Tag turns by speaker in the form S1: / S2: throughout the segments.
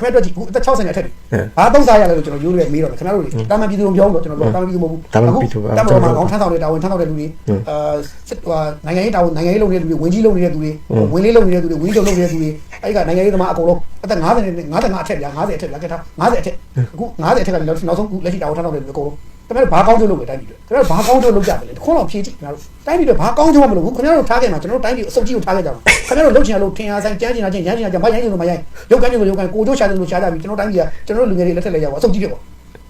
S1: ခင်ဗျားတို့ကြည့်အခုအသက်60နဲ့အထက်တွေဘာသုံးစားရလဲလို့ကျွန်တော်ရိုးရိုးမေးတော့မယ်ခင်ဗျားတို့လေတာမန်ပြည်သူမပြောဘူးလို့ကျွန်တော်ပြောတာမန်ပြည်သူမဟုတ်ဘူးတမန်တော်မှာခေါင်းထမ်းဆောင်တဲ့တာဝန်ထမ်းဆောင်တဲ့လူတွေအာစစ်ဟိုနိုင်ငံရေးတာဝန်နိုင်ငံရေးလုပ်နေတဲ့လူတွေဝင်ကြီးလုပ်နေတဲ့လူတွေဝင်လေးလုပ်နေတဲ့လူတွေဝင်ကြီးလုပ်နေတဲ့လူတွေအဲ့ကနိုင်ငံရေးသမားအကုန်လုံးအသက်50နဲ့55အထက်ဗျာ50အထက်ဗျာကဲထား50အထက်အခု50အထက်ကလည်းနောက်ဆုံးလက်ရှိတာဝန်ထမ်းဆောင်တဲ့လူတွေအကုန်လုံး ခင်ဗျားတို့ဘာကောင်းကျိုးလုပ်လဲတိုင်းပြည်တွေခင်ဗျားတို့ဘာကောင်းကျိုးလုပ်ကြတယ်လဲတခုံးတော့ဖြည့်ကြည့်ခင်ဗျားတို့တိုင်းပြည်တွေဘာကောင်းကျိုးမှမလုပ်ဘူးခင်ဗျားတို့ထားခဲ့မှာကျွန်တော်တို့တိုင်းပြည်အစုပ်ကြီးကိုထားခဲ့ကြမှာခင်ဗျားတို့လုပ်ချင်ရလို့ထင်အားဆိုင်ကြမ်းချင်တာချင်းရမ်းချင်တာချင်းမရိုင်းချင်လို့မရိုင်းရုပ်ကမ်းချင်လို့ရုပ်ကမ်းကိုကျိုးရှာတယ်လို့ရှာကြပြီကျွန်တော်တိုင်းပြည်ကကျွန်တော်တို့လူငယ်တွေလက်ထက်လဲရပါအစုပ်ကြီးဖြစ်ပေါ့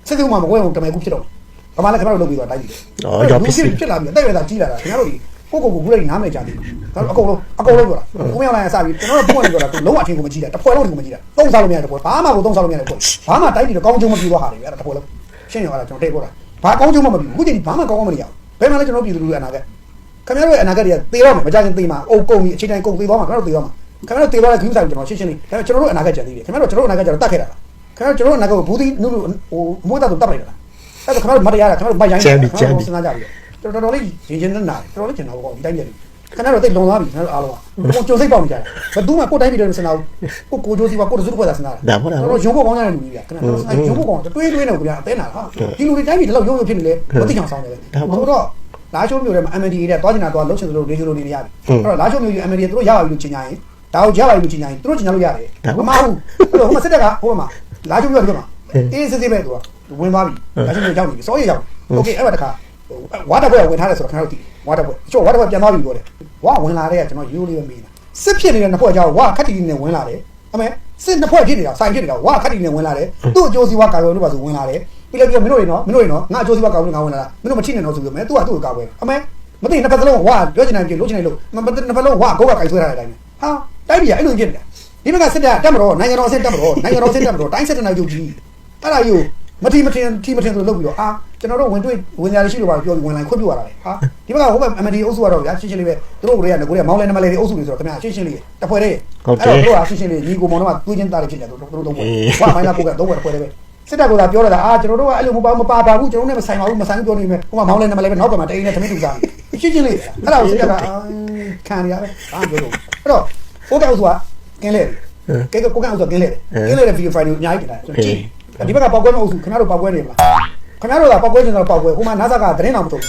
S1: စစ်သူမှမကွဲဘူးတမယ်ကူဖြစ်တော့ဘာမှလည်းခင်ဗျားတို့လုပ်ပြီးတော့တိုင်းပြည်
S2: အော်ရောက်ပြီ
S1: ဖြစ်လာပြီအသက်အရွယ်သာကြီးလာတာခင်ဗျားတို့ကိုကိုကိုဘူးလေးနားမယ်ကြတယ်ဒါအကုန်လုံးအကုန်လုံးပြောတာကိုမရောက်လာရင်စပြီကျွန်တော်တို့ပုံနေပြောတာလုံးဝအထင်ကိုမကြည့်တာတစ်ဖွဲလုံးထင်ကိုမကြည့်တာသုံးစားလို့မရတဲ့ပွဲဘာမှကိုသုံးစားလို့မရတဲ့ပွဲဘာမှတိုင်းပြည်တော့ကောင်းကျိုးမပြသွားဟာတွေပဲအဲ့ဒါတစ်ဖွဲလုံးရှင်းရတာကျွန်တော်တိတ်ပြောတာ ဘာကောင်းကျိုးမှမပြဘူးခုချိန်ဒီဘာမှကောင်းကောင်းမနေရဘူးဘယ်မှလည်းကျွန်တော်ပြည်သူလူထုအနာဂတ်ခင်ဗျားတို့ရဲ့အနာဂတ်တွေကသေတော့မှာမကြခင်သေမှာအုပ်ကုန်ပြီးအချိန်တိုင်းကုန်သေသွားမှာခင်ဗျားတို့သေသွားမှာခင်ဗျားတို့သေသွားတဲ့ခင်းဆိုင်ကျွန်တော်ရှင်းရှင်းလေးဒါပေမဲ့ကျွန်တော်တို့အနာဂတ်ကြံသေးတယ်ခင်ဗျားတို့ကျွန်တော်တို့အနာဂတ်ကြတော့တတ်ခဲ့တာလားခင်ဗျားတို့ကျွန်တော်တို့အနာဂတ်ကိုဘူးသီးနုနုဟိုမိုးသားဆိုတတ်လိုက်တာလားအဲ့ဒါခင်ဗျားတို့မတရားတာခင်ဗျားတို့မရိုင်းစဉ်းစားကြပြီတော်တော်လေးရင်ချင်းနဲ့နာတော်တော်လေးကျင်တော့ပေါ့ဒီတိုင်းပြည် ခဏတော့တိတ်လုံသွားပြီကျွန်တော်အားလုံးကကိုကြိုစိတ်ပေါက်နေကြတယ်ဘယ်သူမှကိုယ်တိုင်းပြည်တွေစင်တာကိုကိုကြိုစီကကိုတစုတစ်ဖွဲ့သာစင်တာတော့ရုံးဖို့ကောင်းကြတဲ့လူကြီးကခဏတော့ရုံးဖို့ကောင်းတွေးတွေးနေကိုဗျာအသေးနာဟာဒီလူတွေတိုင်းပြည်တလောက်ရုံးရုံဖြစ်နေလေမသိချောင်ဆောင်နေလေဆိုတော့လာချိုးမျိုးထဲမှာ MND တဲ့တွားချင်တာတွားလှုပ်ချင်သလိုနေချိုးလို့နေရပြီအဲ့တော့လာချိုးမျိုးကြီး MND သူတို့ရပါပြီလို့ချိန်ကြရင်ဒါကိုရပါပြီလို့ချိန်ကြရင်သူတို့ချိန်ကြလို့ရတယ်မမဟုတ်ဘူးဟိုမှာစစ်တပ်ကဟိုမှာလာချိုးမျိုးဒီမှာအေးစစ်စစ်ပဲသူကဝင်သွားပြီလာချိုးမျိုးရောက်နေပြီစောရရောက်โอเคအဲ့ဒါတခါဝါတာဘွဲဝင်ထားတယ်ဆိုတော့ခင်ဗျားတို့သိ ဝါတာဘွဲအချို့ဝါတာဘွဲပြန်သွားပြီပြောတယ်ဝါဝင်လာတဲ့ကကျွန်တော်ရိုးလေးပဲမေးတာစစ်ဖြစ်နေတဲ့နှစ်ဖွဲ့ကြောင့်ဝါခက်တီတီနဲ့ဝင်လာတယ်အမေစစ်နှစ်ဖွဲ့ဖြစ်နေတာဆိုင်ဖြစ်နေတာဝါခက်တီနဲ့ဝင်လာတယ်သူ့အကျိုးစီးပွားကာကွယ်လို့ပါဆိုဝင်လာတယ်ပြီးလည်းပြီးတော့မင်းတို့တွေနော်မင်းတို့တွေနော်ငါအကျိုးစီးပွားကာကွယ်လို့ငါဝင်လာတာမင်းတို့မချိနဲ့တော့ဆိုပြီးမယ်သူကသူ့ကိုကာကွယ်အမေမသိနှစ်ဖက်စလုံးဝါပြောချင်တယ်ပြေလို့ချင်တယ်လို့နှစ်ဖက်လုံးဝါကိုကကိုက်ဆွဲထားတဲ့အတိုင်းဟာတိုင်းပြည်ကအဲ့လိုဖြစ်နေတာဒီဘက်ကစစ်တပ်တက်မတော့နိုင်ငံတော်အဆင့်တက်မတော့နိုင်ငံတော်အဆင့်တက်မတော့တိုင်းစစ်တပ်နိုင်ကြည့်အဲ့ဒါယူ မထီမထင်ထီမထင်ဆိုလုပ်ပြီးတော့အာကျွန်တော်တို့ဝင်တွေ့ဝင်ကြရရှိလို့ပါပြောပြီးဝင်လာခွင့်ပြုရတာလေဟာဒီဘက်ကဟိုဘက် MD အုပ်စုကတော့ဗျာရှင်းရှင်းလေးပဲသူတို့ကလည်းငကိုတွေကမောင်းလဲနမလဲတွေအုပ်စုတွေဆိုတော့ခင်ဗျာရှင်းရှင်းလေးတပွဲလေးအဲ့တော့တို့ကရှင်းရှင်းလေးညီကိုမောင်တော့တွေးချင်းသားတွေဖြစ်နေတို့တို့တော့ပွဲဝါမိုင်းလာကိုကတော့ပွဲတပွဲလေးပဲစစ်တပ်ကပြောတာအာကျွန်တော်တို့ကအဲ့လိုမပါမပါပါဘူးကျွန်တော်နဲ့မဆိုင်ပါဘူးမဆိုင်ပြောနေမယ်ဟိုမှာမောင်းလဲနမလဲပဲနောက်ကမှတိန်နဲ့သမီးတူစားရှင်းရှင်းလေးအဲ့ဒါကိုစစ်တပ်ကခံရရပဲအားပြောလို့အဲ့တော့ကိုကအုပ်စုကကင်းလဲကဲကိုကအုပ်စုကကင်းလဲကင်းလဲတဲ့ဗီဒီယိုဖိုင်တွေအများကြီးတင်တာကျွန်တော်ကြည့် ဒီဘက်ကပေါက်ကွဲမအုပ်စုခင်ဗျားတို့ပေါက်ကွဲနေမလားခင်ဗျားတို့ကပေါက်ကွဲနေတော့ပေါက်ကွဲဟိုမှာနားဆက်ကသတင်းတော်မထုတ်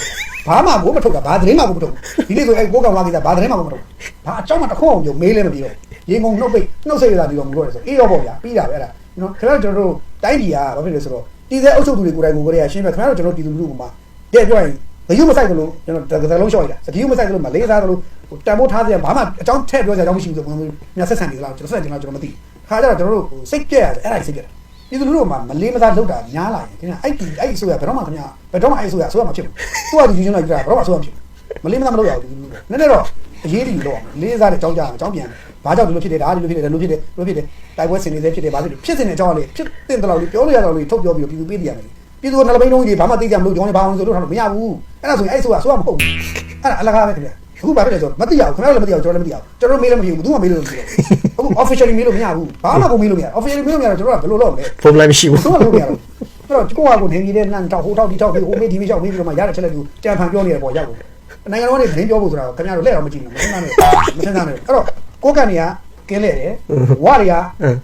S1: ဘာမှကိုမထုတ်တာဘာသတင်းမှကိုမထုတ်ဒီနေ့ဆိုအဲကိုကောင်လာကိစ္စဘာသတင်းမှကိုမထုတ်ဘာအကြောင်းမှတစ်ခုအောင်ပြောမေးလဲမပြီးတော့ရေငုံနှုတ်ပိတ်နှုတ်ဆက်ရတာပြီးတော့မလို့ရဆိုအေးရောပေါ့ဗျာပြီးတာပဲအဲ့ဒါနော်ခင်ဗျားတို့ကျွန်တော်တို့တိုင်းပြည်ကဘာဖြစ်လဲဆိုတော့တည်တဲ့အုပ်ချုပ်သူတွေကိုယ်တိုင်ကိုယ်ကလေးကရှင်းပြခင်ဗျားတို့ကျွန်တော်ပြည်သူလူထုကမှတဲ့ပြောရင်ဘယူမဆိုင်သလိုကျွန်တော်တကယ်လုံးရှော့ရတာစတီးမဆိုင်သလိုမလေးစားသလိုတန်ဖိုးထားစရာဘာမှအကြောင်းထည့်ပြောစရာအကြောင်းမရှိဘူးဆိုဘယ်လိုမျိုးဆက်ဆံနေသလားကျွန်တော်ဆက်ဆံကျွန်တော်ကျွန်တော်မသိခါကြတော့ကျွန်တော်တို့စိတ်ပြက်ရတယ်အဲ့ဒါစိတ်ပြက်တယ် ပြည်သူလူထုမှာမလေးမစားလောက်တာများလာရင်ခင်ဗျအဲ့ဒီအဲ့ဒီဆိုရဘယ်တော့မှခင်ဗျဘယ်တော့မှအဲ့ဆိုရဆိုရမဖြစ်ဘူးသူကဒီယူချင်းလိုက်ကြတာဘယ်တော့မှဆိုရမဖြစ်ဘူးမလေးမစားမလုပ်ရဘူးနည်းနည်းတော့အရေးကြီးလို့လေးစားတဲ့အကြောင်းကြားအကြောင်းပြန်ဘာကြောင့်ဒီလိုဖြစ်တယ်ဒါဒီလိုဖြစ်တယ်ဒါလိုဖြစ်တယ်လိုဖြစ်တယ်တိုက်ပွဲစင်နေသေးဖြစ်တယ်ဘာဖြစ်လို့ဖြစ်စင်တဲ့အကြောင်းလေးဖြစ်တဲ့တလောက်လေးပြောလို့ရတော့လေးထုတ်ပြောပြီးပြည်သူပေးပြရမယ်ပြည်သူကနှလုံးလုံးကြီးဘာမှသိကြမလို့ကြောင်းနေဘာအောင်ဆိုလို့ထားလို့မရဘူးအဲ့ဒါဆိုရင်အဲ့ဆိုရဆိုရမဟုတ်ဘူးအဲ့ဒါအလကားပဲခင်ဗျ အခုဘာဖြစ်လဲဆိုတော့မသိရဘူးခင်ဗျားလည်းမသိရဘူးကျွန်တော်လည်းမသိရဘူးကျွန်တော်မေးလည်းမဖြစ်ဘူးဘူးမှမေးလို့မဖြစ်ဘူးအခု officially မေးလို့မရဘူးဘာမှကိုမေးလို့မရ officially မေးလို့မရတော့ကျွန်တော်ကဘယ်လိုလုပ်မလဲ
S2: ဖုန်းလိုက်မရှိဘူး
S1: ဆုံးလို့မရတော့အဲ့တော့ကိုကကိုနေနေတဲ့လမ်းတောက်ဟိုတောက်ဒီတောက်ပြီးဟိုမေးဒီမေးရောက်မေးပြီးတော့မှရတဲ့ချက်လက်ကိုကြံဖန်ပြောနေတယ်ပေါ့ရောက်ဘူးနိုင်ငံတော်ကနေသတင်းပြောဖို့ဆိုတာခင်ဗျားတို့လက်တော့မကြည့်ဘူးမစဉ်းစားနဲ့မစဉ်းစားနဲ့အဲ့တော့ကိုကနေကကင်းလဲတယ်ဝါတွေက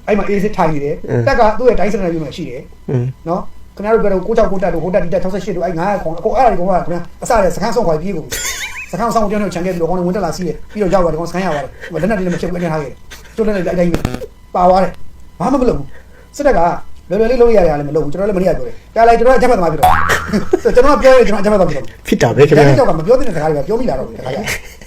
S1: အဲ့မှာအေးစစ်ထိုင်နေတယ်တက်ကသူ့ရဲ့တိုင်းစနစ်မျိုးမှာရှိတယ်
S2: อืม
S1: နော်ခင်ဗျားတို့ပြောတော့ကိုကြောက်ကိုတက်တို့ဟိုတက်ဒီတက်68တို့အဲ့900ခေါင်အကိုအဲ့ဒါတွေကောင်ကခင်ဗျာအစရစကန်းဆုံးခွာပြေးကုန် စကန်းဆောင်ကျောင်းနဲ့ခြံခဲ့ပြီးတော့ခေါင်းဝင်တက်လာစီးတယ်ပြီးတော့ရောက်သွားတယ်ကောင်စကန်းရသွားတယ်လက်နက်တွေလည်းမချက်ဘူးအကျဉ်းထားခဲ့တယ်ကျွတ်လက်လည်းအတိုင်းပါသွားတယ်ဘာမှမလုပ်ဘူးစစ်တပ်ကလွယ်လွယ်လေးလုပ်ရရတယ်လည်းမလုပ်ဘူးကျွန်တော်လည်းမနေ့ကပြောတယ်တားလိုက်ကျွန်တော်အချက်မှတ်သမားဖြစ်တော့ကျွန်တော်ပြောရင်ကျွန်တော်အချက်မှတ်သမားဖြစ်တော့
S2: ဖြစ်တာပဲခင်
S1: ခင်
S2: ဗျာ
S1: ဗျားကြောက်ကမပြောတဲ့စကားတွေကပြောမိလာတော့တယ်တခါကျ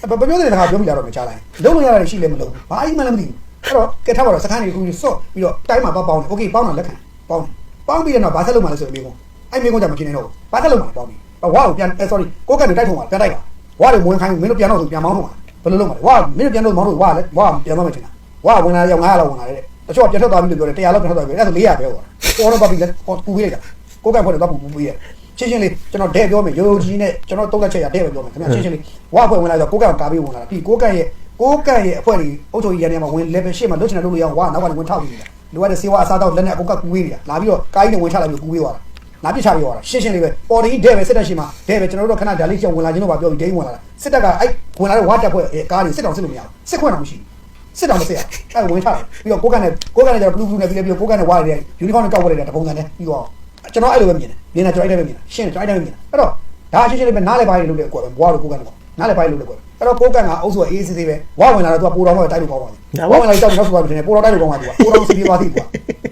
S1: မပြောတဲ့စကားပြောမိလာတော့မချလိုက်လုံးလို့ရတယ်ရှိလည်းမလုံးဘာအိမ်မှလည်းမသိဘူးအဲ့တော့ကဲထားပါတော့စကားတွေခုစော့ပြီးတော့တိုင်းမှာပေါပေါင်းတယ်โอเคပေါင်းတာလက်ခံပေါင်းပေါင်းပြီးတော့ဘာဆက်လုပ်မှလဲဆိုပြီးကောအဲ့မိကုန်းကြောင့်မกินနေတော့ဘာဆက်လုပ်မှလဲပေါင်းပြီးဝါကိုပြန် sorry ကိုကနေတိုက်ထုံပါပြန်တိုက်ပါ ဝါတွေမဝင်ခိုင်းဘူးမင်းတို့ပြန်တော့ဆိုပြန်မောင်းထုံပါဘယ်လိုလုပ်မှလဲဝါမင်းတို့ပြန်တော့မောင်းထုံဝါလဲဝါပြန်တော့မှချင်တာဝါဝင်လာရောက်900လောက်ဝင်လာတယ်တချို့ပြန်ထွက်သွားပြီလို့ပြောတယ်100လောက်ပြန်ထွက်သွားပြီအဲ့ဒါဆို400ပဲဟောပေါ်တော့ပါပြီလဲဟောပူပေးလိုက်တာကိုကန်ဖွဲ့တော့ပူပူပေးရချင်းချင်းလေးကျွန်တော်ဒဲပြောမယ်ရိုးရိုးကြီးနဲ့ကျွန်တော်တုံးလက်ချက်ရဒဲပဲပြောမယ်ခင်ဗျချင်းချင်းလေးဝါဖွဲ့ဝင်လာတော့ကိုကန်ကာပေးဝင်လာတာပြီးကိုကန်ရဲ့ကိုကန်ရဲ့အဖွဲ့ကြီးအုပ်ချုပ်ရေးရန်ထဲမှာဝင် level 8မှာလွတ်ချင်တယ်လို့လို့ရအောင်ဝါနောက်ကလည်းဝင်ထောက်ပြီးနေတာလိုအပ်တဲ့စေဝါအစားတော့လက်နဲ့အကုန်ကကူဝေးနေတာလာပြီးတော့ကားကြီးနဲ့ဝင်ချလိုက်ပြီးကူဝေးသွားတာ လာပြစ်ချပြီးသွားတာရှင်းရှင်းလေးပဲပေါ်တီဒဲပဲစစ်တပ်ရှိမှာဒဲပဲကျွန်တော်တို့ခဏဒါလေးကြောင်ဝင်လာခြင်းတော့ပါပြောပြီးဒိန်းဝင်လာတာစစ်တပ်ကအဲ့ဝင်လာတဲ့ဝါတက်ဖွဲ့ကားတွေစစ်တောင်စစ်လို့မရဘူးစစ်ခွင့်တော့မရှိဘူးစစ်တော့မစစ်ရအဲ့ဝင်ချတယ်ပြီးတော့ကိုကန်နဲ့ကိုကန်နဲ့ကျတော့ blue blue နဲ့ပြီးပြီးကိုကန်နဲ့ဝါရတဲ့ uniform နဲ့ကောက်ဝတ်လိုက်တဲ့ပုံစံနဲ့ပြီးတော့ကျွန်တော်အဲ့လိုပဲမြင်တယ်မြင်တာကျွန်တော်အဲ့လိုပဲမြင်တာရှင်းတယ်ကျွန်တော်အဲ့လိုပဲမြင်တာအဲ့တော့ဒါအချင်းချင်းလေးပဲနားလေပိုင်းလို့လည်းကိုယ်ပဲဘွားလို့ကိုကန်တော့နားလေပိုင်းလို့လည်းကိုယ်အဲ့တော့ကိုကန်ကအုပ်စုအေးစစ်စစ်ပဲဝါဝင်လာတော့သူကပိုတော်တော့တိုက်လို့ကောင်းပါဘူးဝါဝင်လာတော့နောက်ဆိုတော့တင်ပိုတော်တိုက်လို့ကောင်းပါသူကပိုတော်စီပြေးသွားသည်ကွာ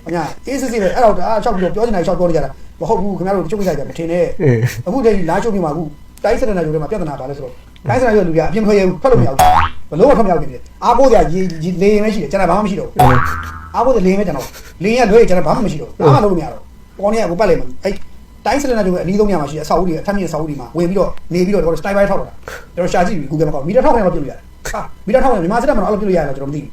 S1: အညာအေးစစ်စစ်ပဲအဲ့တော့ဒါအချောက်ပြီးတော့ပြောနေတာချောက်ပြောနေကြတာ မဟုတ်ဘူးခင်ဗျားတို့ချုပ်ကြကြမထင်နဲ့
S2: အေး
S1: အခုတည်းလာချုပ်ပြီးမှအခုတိုင်းစရနာချုပ်ထဲမှာပြဿနာပါလဲဆိုတော့တိုင်းစရနာချုပ်လူတွေကအပြင်ထွက်ရဘူးထွက်လို့မရဘူးဘလို့ထွက်မရဘူးပြင်အားကိုးကြရေလေရင်ပဲရှိတယ်ကျွန်တော်ဘာမှမရှိတော့ဘူးအားကိုးလေရင်ပဲကျွန်တော်လေရင်ကလွဲကျွန်တော်ဘာမှမရှိတော့ဘူးဘာမှလုပ်လို့မရတော့ပေါ်နေကကိုပတ်လိုက်မှာအဲ့တိုင်းစရနာချုပ်ကအနည်းဆုံးညမှာရှိတဲ့အဆောက်အဦတွေအထက်မြင့်အဆောက်အဦတွေမှာဝင်ပြီးတော့နေပြီးတော့ကျွန်တော်စတိုင်ပိုင်းထောက်တော့တာကျွန်တော်ရှာကြည့်ပြီး Google မှာကောက်မီတာထောက်နေတော့ပြလို့ရတယ်ဟာမီတာထောက်နေမြန်မာစစ်တပ်မှာတော့အဲ့လိုပြလို့ရတယ်ကျွန်တော်မသိဘူး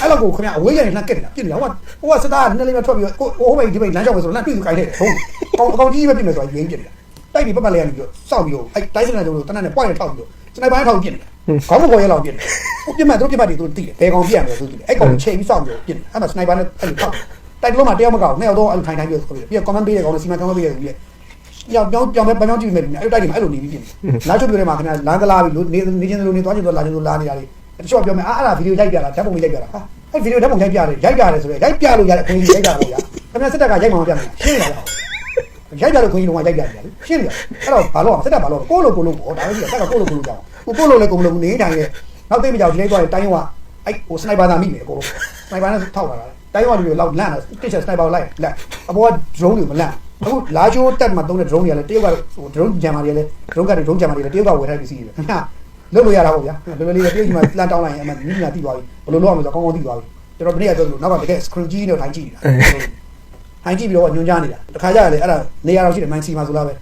S1: အဲ့လောက်ကိုခင်ဗျအဝေးကနေလှမ်းကက်နေတာပြစ်နေတာဟိုကဟိုကစစ်သားကနည်းနည်းလေးထွက်ပြီးတော့ဟိုဟိုဘက်ဒီဘက်လမ်းလျှောက်ပဲဆိုတော့လမ်းတွေ့သူကြိုက်တယ်ဟုတ် ကောင်အကောင်ကြီးပဲပြစ်မယ်ဆိုတော့ရင်းပြစ်နေတာတိုက်ပြီးပတ်ပတ်လေးကနေပြီးတော့စောက်ပြီးတော့အဲတိုင်းစနစ်တို့တနက်နဲ့ point နဲ့ထောက်ပြီးတော့စနိုက်ပါနဲ့ထောက်ပြစ်နေတာခေါင်းမပေါ်ရလောက်ပြစ်နေဟိုပြစ်မှတ်တို့ပြစ်မှတ်တွေတို့သိတယ်ဘယ်ကောင်ပြရမလဲသူသိတယ်အဲ့ကောင်ချိန်ပြီးစောက်ပြီးတော့ပြစ်နေအဲ့မှာစနိုက်ပါနဲ့အဲ့လိုထောက်တိုက်လုံးမှာတယောက်မကောက်နှစ်ယောက်တော့အဲ့လိုထိုင်ထိုင်ပြီးတော့ပြီးတော့ comment ပေးတဲ့ကောင်နဲ့စီမံကောင်းပေးတဲ့ကောင်ကြီးပြောင်းပြောင်းပြောင်းပဲပြောင်းကြည့်မယ်အဲ့တိုက်တွေမှာအဲ့လိုနေပြီးပြစ်နေလာချုပ်ပြထဲမှာခင်ဗျာလမ်းသလားပြီးလို့နေနေချင်းလိုနေသွားချင်းလိုလာချင်းလိုလာနေတာလေတချို့ပြောမယ်အာအဲ့ဒါဗီဒီယိုရိုက်ပြတာဓာတ်ပုံရိုက်ပြတာဟာအဲ့ဗီဒီယိုဓာတ်ပုံရိုက်ပြတယ်ရိုက်ပြတယ်ဆိုတော့ရိုက်ပြလို့ရတဲ့အခွင့်အရေးရိုက်တာပေါ့ဗျာခင်ဗျာစစ်တပ်ကရိုက်မှမပြမယ်ရှင်းလာလား ရိုက်ကြလို့ခွင့်ကြီးလုံးဝရိုက်ကြတယ်လေရှင်းတယ်အဲ့တော့ဘာလို့အောင်စက်တာဘာလို့ကိုလိုကိုလိုပေါ့ဒါပဲကြီးတက်ကကိုလိုကိုလိုကြောင်းကိုကိုလိုလည်းကိုမလိုဘူးနေတိုင်းရဲ့နောက်သိမကြောက်ဒီလေးသွားရင်တိုင်းရောအဲ့ဟိုစနိုက်ပါသာမိမယ်အကိုစနိုက်ပါနဲ့ထောက်လာတာတိုင်းရောလူတွေလောက်လန့်တာတစ်ချက်စနိုက်ပါလိုက်လန့်အပေါ်က drone တွေမလန့်အခုလာချိုးတက်မှာတုံးတဲ့ drone တွေကလည်းတရုတ်ကဟို drone ဂျမ်မာတွေလည်း drone က drone ဂျမ်မာတွေလည်းတရုတ်ကဝယ်ထားပစ္စည်းတွေခင်ဗျလုပ်လို့ရတာပေါ့ဗျာလွယ်လွယ်လေးတရုတ်ကြီးမှာလန့်တောင်းလိုက်ရင်အမှမိညာတိသွားပြီဘယ်လိုလုပ်အောင်လဲဆိုတော့ကောင်းကောင်းသိသွားပြီကျွန်တော်ဒီနေ့ကပြောလို့နောက်ကတကယ် screen ကြီးနဲ့ထိုင်ကြည့်နေတာ ထိုင်ကြည့်ပြီးတော့ညွှန်ကြားနေတာတခါကြရတယ်အဲ့ဒါနေရာတော့ရှိတယ်မိုင်းစီမှာဆိုလားပဲ